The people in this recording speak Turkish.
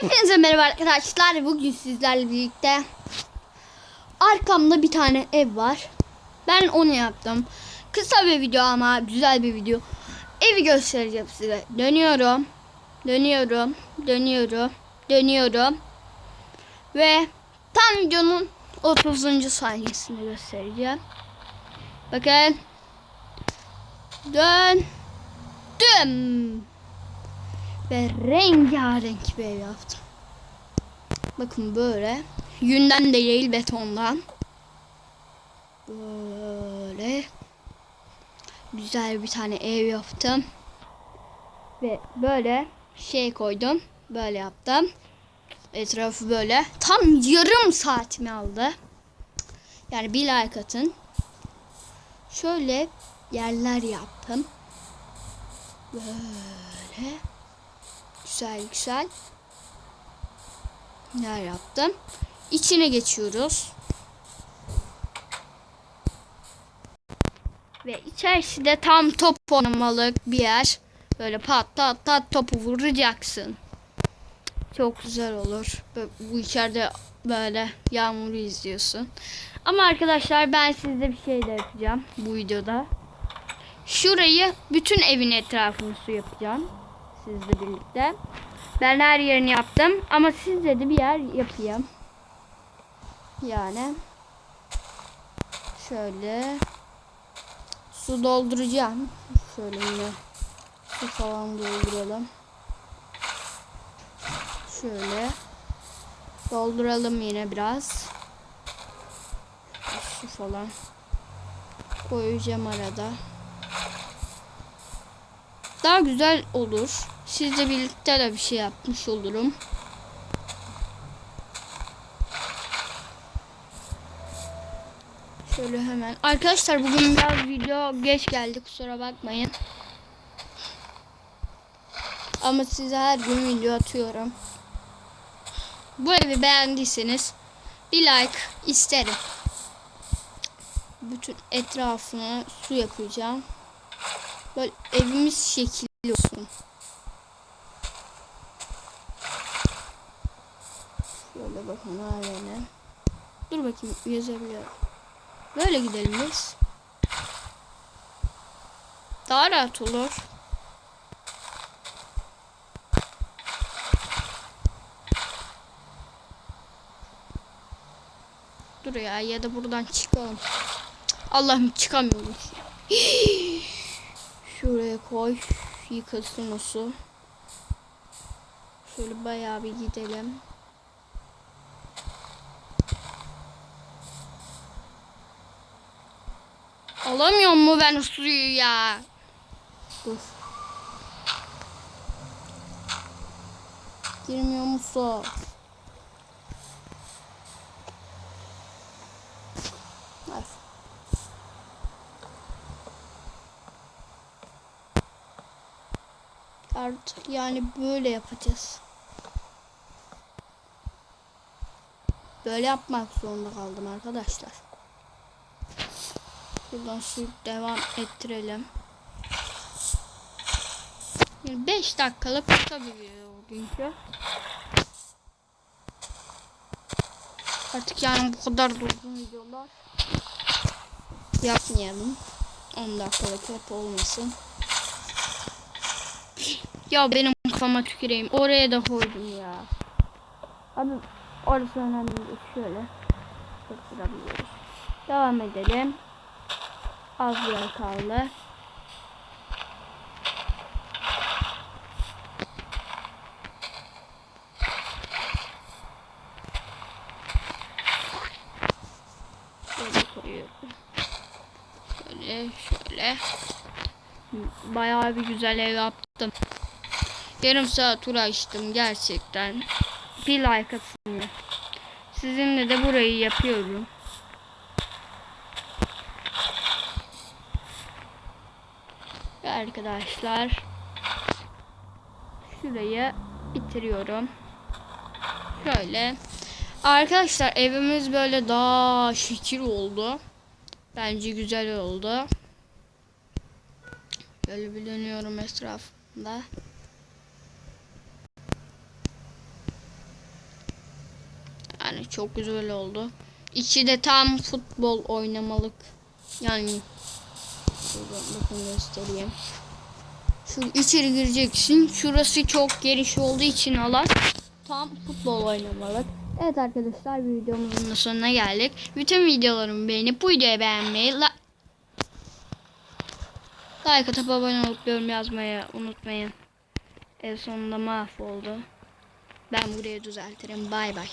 Hepinize merhaba arkadaşlar. Bugün sizlerle birlikte arkamda bir tane ev var. Ben onu yaptım. Kısa bir video ama güzel bir video. Evi göstereceğim size. Dönüyorum. Dönüyorum. Dönüyorum. Dönüyorum. Ve tam videonun 30. saniyesini göstereceğim. Bakın. Döndüm. Ve rengarenk bir ev yaptım. Bakın böyle. Yünden değil betondan. Böyle. Güzel bir tane ev yaptım. Ve böyle şey koydum. Böyle yaptım. Etrafı böyle. Tam yarım saatimi aldı. Yani bir like atın. Şöyle yerler yaptım. Böyle güzel güzel yer yaptım. İçine geçiyoruz. Ve içerisi de tam top oynamalık bir yer. Böyle pat pat pat topu vuracaksın. Çok güzel olur. Bö- Bu içeride böyle yağmuru izliyorsun. Ama arkadaşlar ben size bir şey de yapacağım bu videoda. Şurayı bütün evin etrafını su yapacağım. Sizle birlikte. Ben her yerini yaptım ama sizle de bir yer yapayım. Yani şöyle su dolduracağım. Şöyle yine su falan dolduralım. Şöyle dolduralım yine biraz. Su falan koyacağım arada. Daha güzel olur. Sizle birlikte de bir şey yapmış olurum. Şöyle hemen. Arkadaşlar bugün biraz video geç geldi kusura bakmayın. Ama size her gün video atıyorum. Bu evi beğendiyseniz bir like isterim. Bütün etrafını su yapacağım. Böyle evimiz şekilli olsun. Şöyle bakın haline. Dur bakayım yazabiliyorum. Böyle gidelim biz. Daha rahat olur. Dur ya ya da buradan çıkalım. Allah'ım çıkamıyoruz. Şuraya koy. Yıkılsın o su. Şöyle bayağı bir gidelim. Alamıyor mu ben suyu ya? Dur. Girmiyor mu su? Artık yani böyle yapacağız. Böyle yapmak zorunda kaldım arkadaşlar. Buradan su devam ettirelim. 5 dakikalık kısa bugünkü. Artık yani bu kadar da uzun videolar yapmayalım. 10 dakikalık hep olmasın. Ya benim kafama tüküreyim. Oraya da koydum ya. Abi orası önemli değil. Şöyle. Tutturabiliyoruz. Devam edelim. Az yer kaldı. Şöyle şöyle. Bayağı bir güzel ev yaptım. Yarım saat uğraştım gerçekten. Bir like atın. Sizinle de burayı yapıyorum. Arkadaşlar şurayı bitiriyorum. Şöyle. Arkadaşlar evimiz böyle daha şekil oldu. Bence güzel oldu. Şöyle bir dönüyorum etrafında. Yani çok güzel oldu. İçi de tam futbol oynamalık. Yani şuradan bakın göstereyim. Şu içeri gireceksin. Şurası çok geniş olduğu için alan tam futbol oynamalık. Evet arkadaşlar videomuzun sonuna geldik. Bütün videolarımı beğenip bu videoyu beğenmeyi like atıp abone olup yorum yazmayı unutmayın. En sonunda mahvoldu. Ben burayı düzeltirim. Bay bay.